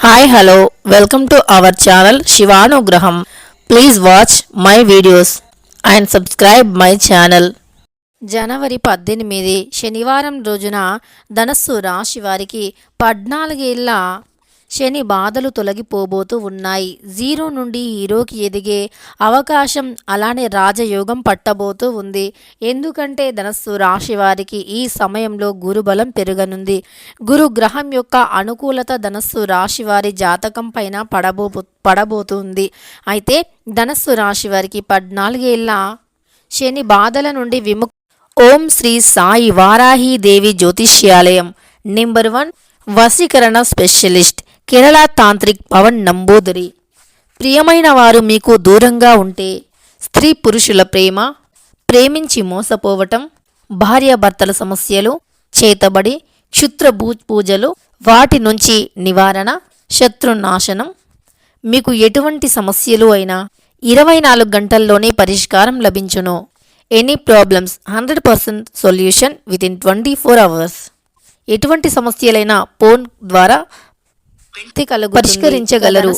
Hi hello welcome to our channel Shivanugraham please watch my videos and subscribe my channel జనవరి పద్దెనిమిది శనివారం రోజున ధనస్సు రాశి వారికి పద్నాలుగేళ్ళ శని బాధలు తొలగిపోబోతూ ఉన్నాయి. జీరో నుండి హీరోకి ఎదిగే అవకాశం అలానే రాజయోగం పట్టబోతూ ఉంది. ఎందుకంటే ధనస్సు రాశి వారికి ఈ సమయంలో గురుబలం పెరగనుంది. గురు గ్రహం యొక్క అనుకూలత ధనస్సు రాశి వారి జాతకం పైన పడబో పడబోతుంది. అయితే ధనస్సు రాశి వారికి పద్నాలుగేళ్ళ శని బాధల నుండి విముక్ ఓం శ్రీ సాయి వారాహి దేవి జ్యోతిష్యాలయం. నెంబర్ వన్ వశీకరణ స్పెషలిస్ట్. కేరళ తాంత్రిక్ పవన్ నంబూదరి. ప్రియమైన వారు మీకు దూరంగా ఉంటే స్త్రీ పురుషుల ప్రేమ ప్రేమించి మోసపోవటం భార్యాభర్తల సమస్యలు చేతబడి క్షుద్రభూ పూజలు వాటి నుంచి నివారణ శత్రునాశనం మీకు ఎటువంటి సమస్యలు అయినా ఇరవై నాలుగు గంటల్లోనే పరిష్కారం లభించును. Any problems hundred percent solution with in twenty four hours. ఎటువంటి సమస్యలైనా ఫోన్ ద్వారా పరిష్కరించగలరు.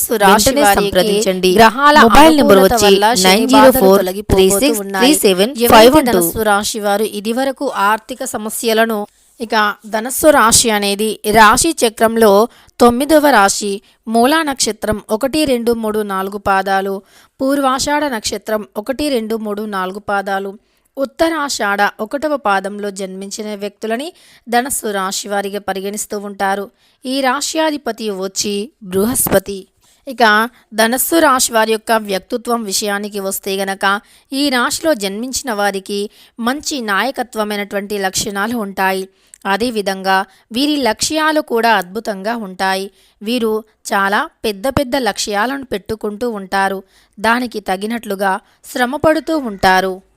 సంప్రదించండి. గ్రహాల మొబైల్ నెంబర్ వచ్చి nine zero four three six three seven five ధనస్సు రాశి వారు? ఇదివరకు ఆర్థిక సమస్యలను ఇక ధనస్సు రాశి అనేది రాశి చక్రంలో తొమ్మిదవ రాశి మూలా నక్షత్రం ఒకటి రెండు మూడు నాలుగు పాదాలు పూర్వాషాఢ నక్షత్రం ఒకటి రెండు మూడు నాలుగు పాదాలు ఉత్తరాషాఢ ఒకటవ పాదంలో జన్మించిన వ్యక్తులని ధనస్సు రాశి వారిగా పరిగణిస్తూ ఉంటారు. ఈ రాశ్యాధిపతి వచ్చి బృహస్పతి. ఇక ధనస్సు రాశి వారి యొక్క వ్యక్తిత్వం విషయానికి వస్తే గనక ఈ రాశిలో జన్మించిన వారికి మంచి నాయకత్వమైనటువంటి లక్షణాలు ఉంటాయి. అదేవిధంగా వీరి లక్ష్యాలు కూడా అద్భుతంగా ఉంటాయి. వీరు చాలా పెద్ద పెద్ద లక్ష్యాలను పెట్టుకుంటూ ఉంటారు. దానికి తగినట్లుగా శ్రమపడుతూ ఉంటారు.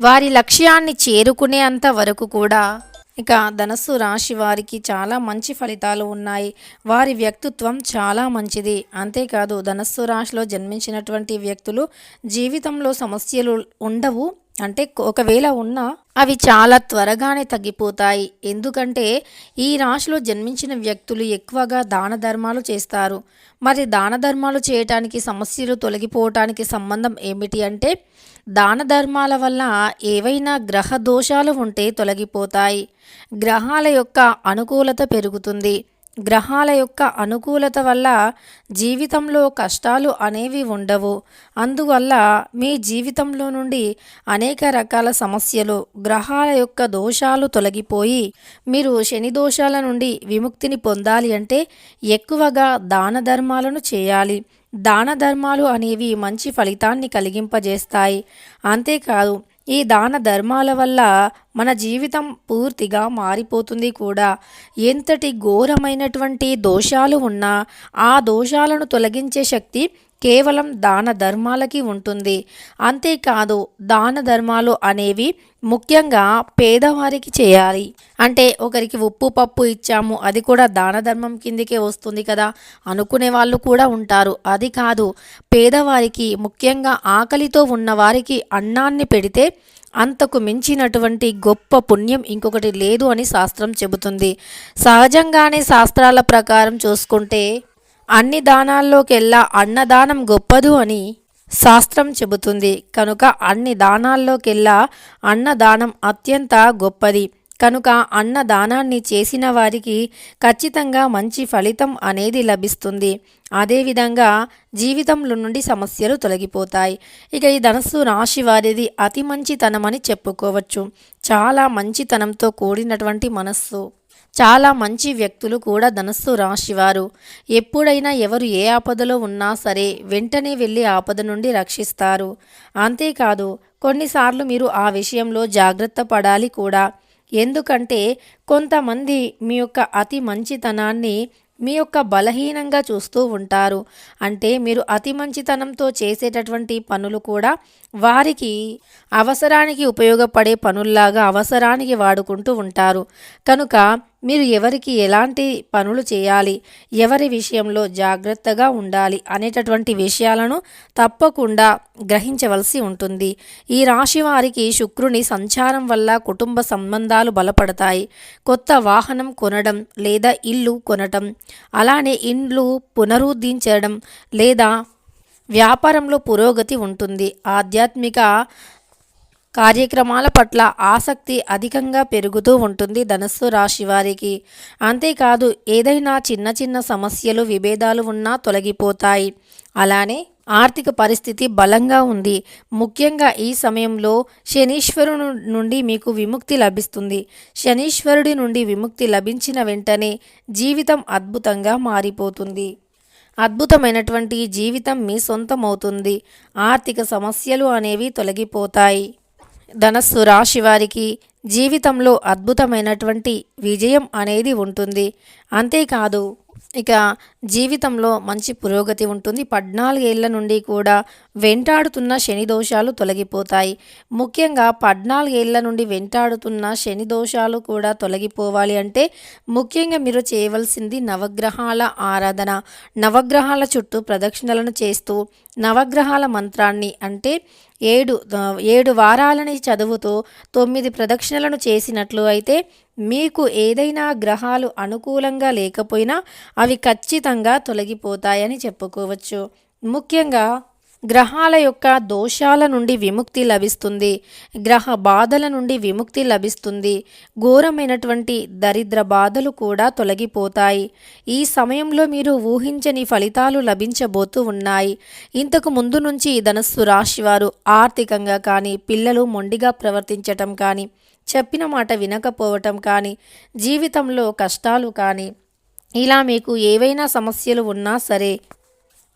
వారి లక్ష్యాన్ని చేరుకునేంత వరకు కూడా ఇక ధనస్సు రాశి వారికి చాలా మంచి ఫలితాలు ఉన్నాయి. వారి వ్యక్తిత్వం చాలా మంచిది. అంతేకాదు ధనస్సు రాశిలో జన్మించినటువంటి వ్యక్తులు జీవితంలో సమస్యలు ఉండవు. అంటే ఒకవేళ ఉన్నా అవి చాలా త్వరగానే తగ్గిపోతాయి. ఎందుకంటే ఈ రాశిలో జన్మించిన వ్యక్తులు ఎక్కువగా దాన ధర్మాలు చేస్తారు. మరి దాన ధర్మాలు చేయటానికి సమస్యలు తొలగిపోవటానికి సంబంధం ఏమిటి అంటే దాన ధర్మాల వల్ల ఏవైనా గ్రహ దోషాలు ఉంటే తొలగిపోతాయి. గ్రహాల యొక్క అనుకూలత పెరుగుతుంది. గ్రహాల యొక్క అనుకూలత వల్ల జీవితంలో కష్టాలు అనేవి ఉండవు. అందువల్ల మీ జీవితంలో నుండి అనేక రకాల సమస్యలు గ్రహాల యొక్క దోషాలు తొలగిపోయి మీరు శని దోషాల నుండి విముక్తిని పొందాలి అంటే ఎక్కువగా దాన ధర్మాలను చేయాలి. దాన ధర్మాలు అనేవి మంచి ఫలితాన్ని కలిగింపజేస్తాయి. అంతేకాదు ఈ దాన ధర్మాల వల్ల మన జీవితం పూర్తిగా మారిపోతుంది కూడా. ఎంతటి ఘోరమైనటువంటి దోషాలు ఉన్నా ఆ దోషాలను తొలగించే శక్తి కేవలం దాన ధర్మాలకి ఉంటుంది. అంతేకాదు దాన ధర్మాలు అనేవి ముఖ్యంగా పేదవారికి చేయాలి. అంటే ఒకరికి ఉప్పు పప్పు ఇచ్చాము అది కూడా దాన ధర్మం కిందికే వస్తుంది కదా అనుకునే వాళ్ళు కూడా ఉంటారు. అది కాదు పేదవారికి ముఖ్యంగా ఆకలితో ఉన్న వారికి అన్నాన్ని పెడితే అంతకు మించినటువంటి గొప్ప పుణ్యం ఇంకొకటి లేదు అని శాస్త్రం చెబుతుంది. సహజంగానే శాస్త్రాల ప్రకారం చూసుకుంటే అన్ని దానాల్లోకెల్లా అన్నదానం గొప్పదు అని శాస్త్రం చెబుతుంది. కనుక అన్ని దానాల్లోకెల్లా అన్నదానం అత్యంత గొప్పది. కనుక అన్నదానాన్ని చేసిన వారికి ఖచ్చితంగా మంచి ఫలితం అనేది లభిస్తుంది. అదేవిధంగా జీవితంలో నుండి సమస్యలు తొలగిపోతాయి. ఇక ఈ ధనస్సు రాశి వారిది అతి మంచితనమని చెప్పుకోవచ్చు. చాలా మంచితనంతో కూడినటువంటి మనస్సు. చాలా మంచి వ్యక్తులు కూడా ధనస్సు రాశివారు. ఎప్పుడైనా ఎవరు ఏ ఆపదలో ఉన్నా సరే వెంటనే వెళ్ళి ఆపద నుండి రక్షిస్తారు. అంతేకాదు కొన్నిసార్లు మీరు ఆ విషయంలో జాగ్రత్త పడాలి కూడా. ఎందుకంటే కొంతమంది మీ యొక్క అతి మంచితనాన్ని మీ యొక్క బలహీనంగా చూస్తూ ఉంటారు. అంటే మీరు అతి మంచితనంతో చేసేటటువంటి పనులు కూడా వారికి అవసరానికి ఉపయోగపడే పనుల్లాగా అవసరానికి వాడుకుంటూ ఉంటారు. కనుక మీరు ఎవరికి ఎలాంటి పనులు చేయాలి ఎవరి విషయంలో జాగ్రత్తగా ఉండాలి అనేటటువంటి విషయాలను తప్పకుండా గ్రహించవలసి ఉంటుంది. ఈ రాశి వారికి శుక్రుని సంచారం వల్ల కుటుంబ సంబంధాలు బలపడతాయి. కొత్త వాహనం కొనడం లేదా ఇల్లు కొనటం అలానే ఇండ్లు పునరుద్ధరించడం లేదా వ్యాపారంలో పురోగతి ఉంటుంది. ఆధ్యాత్మిక కార్యక్రమాల పట్ల ఆసక్తి అధికంగా పెరుగుతూ ఉంటుంది ధనస్సు రాశి వారికి. అంతేకాదు ఏదైనా చిన్న చిన్న సమస్యలు విభేదాలు ఉన్నా తొలగిపోతాయి. అలానే ఆర్థిక పరిస్థితి బలంగా ఉంది. ముఖ్యంగా ఈ సమయంలో శనీశ్వరుడు నుండి మీకు విముక్తి లభిస్తుంది. శనీశ్వరుడి నుండి విముక్తి లభించిన వెంటనే జీవితం అద్భుతంగా మారిపోతుంది. అద్భుతమైనటువంటి జీవితం మీ సొంతమవుతుంది. ఆర్థిక సమస్యలు అనేవి తొలగిపోతాయి. ధనస్సు రాశి వారికి జీవితంలో అద్భుతమైనటువంటి విజయం అనేది ఉంటుంది. అంతేకాదు ఇక జీవితంలో మంచి పురోగతి ఉంటుంది. పద్నాలుగేళ్ళ నుండి కూడా వెంటాడుతున్న శని దోషాలు తొలగిపోతాయి. ముఖ్యంగా పద్నాలుగేళ్ళ నుండి వెంటాడుతున్న శని దోషాలు కూడా తొలగిపోవాలి అంటే ముఖ్యంగా మీరు చేయవలసింది నవగ్రహాల ఆరాధన. నవగ్రహాల చుట్టూ ప్రదక్షిణలను చేస్తూ నవగ్రహాల మంత్రాన్ని అంటే ఏడు ఏడు వారాలని చదువుతూ తొమ్మిది ప్రదక్షిణలను చేసినట్లు అయితే మీకు ఏదైనా గ్రహాలు అనుకూలంగా లేకపోయినా అవి ఖచ్చితంగా తొలగిపోతాయని చెప్పుకోవచ్చు. ముఖ్యంగా గ్రహాల యొక్క దోషాల నుండి విముక్తి లభిస్తుంది. గ్రహ బాధల నుండి విముక్తి లభిస్తుంది. ఘోరమైనటువంటి దరిద్ర బాధలు కూడా తొలగిపోతాయి. ఈ సమయంలో మీరు ఊహించని ఫలితాలు లభించబోతూ ఉన్నాయి. ఇంతకు ముందు నుంచి ధనస్సు రాశివారు ఆర్థికంగా కానీ పిల్లలు మొండిగా ప్రవర్తించటం కానీ చెప్పిన మాట వినకపోవటం కానీ జీవితంలో కష్టాలు కానీ ఇలా మీకు ఏవైనా సమస్యలు ఉన్నా సరే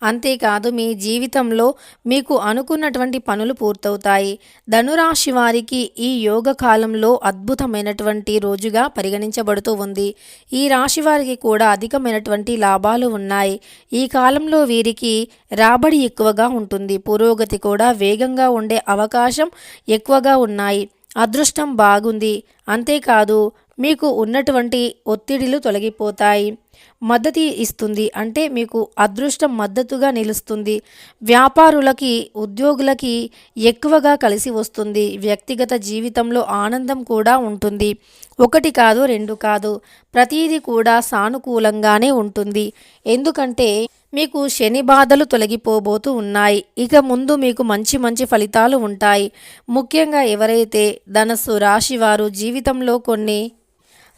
అంతేకాదు మీ జీవితంలో మీకు అనుకున్నటువంటి పనులు పూర్తవుతాయి. ధనురాశి వారికి ఈ యోగ కాలంలో అద్భుతమైనటువంటి రోజుగా పరిగణించబడుతూ ఉంది. ఈ రాశి వారికి కూడా అధికమైనటువంటి లాభాలు ఉన్నాయి. ఈ కాలంలో వీరికి రాబడి ఎక్కువగా ఉంటుంది. పురోగతి కూడా వేగంగా ఉండే అవకాశం ఎక్కువగా ఉన్నాయి. అదృష్టం బాగుంది. అంతేకాదు మీకు ఉన్నటువంటి ఒత్తిడిలు తొలగిపోతాయి. మద్దతు ఇస్తుంది. అంటే మీకు అదృష్టం మద్దతుగా నిలుస్తుంది. వ్యాపారులకి ఉద్యోగులకి ఎక్కువగా కలిసి వస్తుంది. వ్యక్తిగత జీవితంలో ఆనందం కూడా ఉంటుంది. ఒకటి కాదు రెండు కాదు. ప్రతీది కూడా సానుకూలంగానే ఉంటుంది. ఎందుకంటే మీకు శని బాధలు తొలగిపోబోతూ ఉన్నాయి. ఇక ముందు మీకు మంచి మంచి ఫలితాలు ఉంటాయి. ముఖ్యంగా ఎవరైతే ధనస్సు రాశి వారు జీవితంలో కొన్ని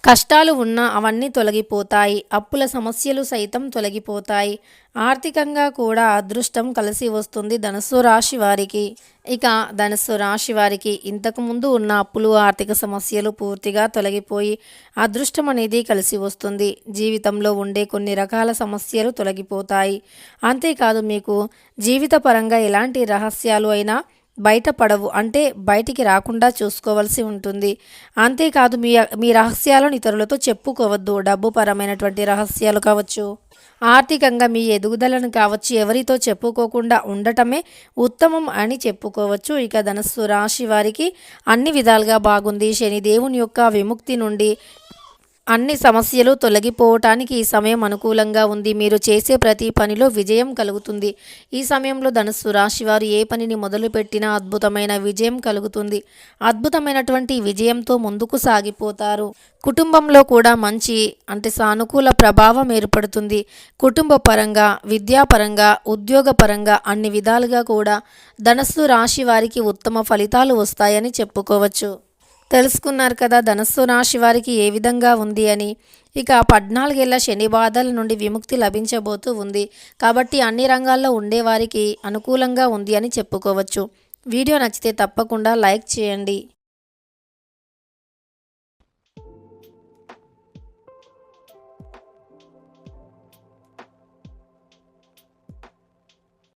కష్టాలు ఉన్నా అవన్నీ తొలగిపోతాయి అప్పుల సమస్యలు సైతం తొలగిపోతాయి. ఆర్థికంగా కూడా అదృష్టం కలిసి వస్తుంది ధనుసు రాశి వారికి. ఇక ధనుసు రాశి వారికి ఇంతకుముందు ఉన్న అప్పులు ఆర్థిక సమస్యలు పూర్తిగా తొలగిపోయి అదృష్టం అనేది కలిసి వస్తుంది. జీవితంలో ఉండే కొన్ని రకాల సమస్యలు తొలగిపోతాయి. అంతేకాదు మీకు జీవితపరంగా ఎలాంటి రహస్యాలు అయినా బయటపడవు. అంటే బయటికి రాకుండా చూసుకోవాల్సి ఉంటుంది. అంతేకాదు మీ మీ రహస్యాలను ఇతరులతో చెప్పుకోవద్దు. డబ్బు పరమైనటువంటి రహస్యాలు కావచ్చు ఆర్థికంగా మీ ఎదుగుదలను కావచ్చు ఎవరితో చెప్పుకోకుండా ఉండటమే ఉత్తమం అని చెప్పుకోవచ్చు. ఇక ధనస్సు రాశి వారికి అన్ని విధాలుగా బాగుంది. శనిదేవుని యొక్క విముక్తి నుండి అన్ని సమస్యలు తొలగిపోవటానికి ఈ సమయం అనుకూలంగా ఉంది. మీరు చేసే ప్రతి పనిలో విజయం కలుగుతుంది. ఈ సమయంలో ధనుస్సు రాశి వారు ఏ పనిని మొదలుపెట్టినా అద్భుతమైన విజయం కలుగుతుంది. అద్భుతమైనటువంటి విజయంతో ముందుకు సాగిపోతారు. కుటుంబంలో కూడా మంచి అంటే సానుకూల ప్రభావం ఏర్పడుతుంది. కుటుంబ పరంగా విద్యాపరంగా ఉద్యోగపరంగా అన్ని విధాలుగా కూడా ధనస్సు రాశి వారికి ఉత్తమ ఫలితాలు వస్తాయని చెప్పుకోవచ్చు. తెలుసుకున్నారు కదా ధనస్సు రాశి వారికి ఏ విధంగా ఉంది అని. ఇక పద్నాలుగేళ్ళ శని బాధల నుండి విముక్తి లభించబోతూ ఉంది. కాబట్టి అన్ని రంగాల్లో ఉండేవారికి అనుకూలంగా ఉంది అని చెప్పుకోవచ్చు. వీడియో నచ్చితే తప్పకుండా లైక్ చేయండి.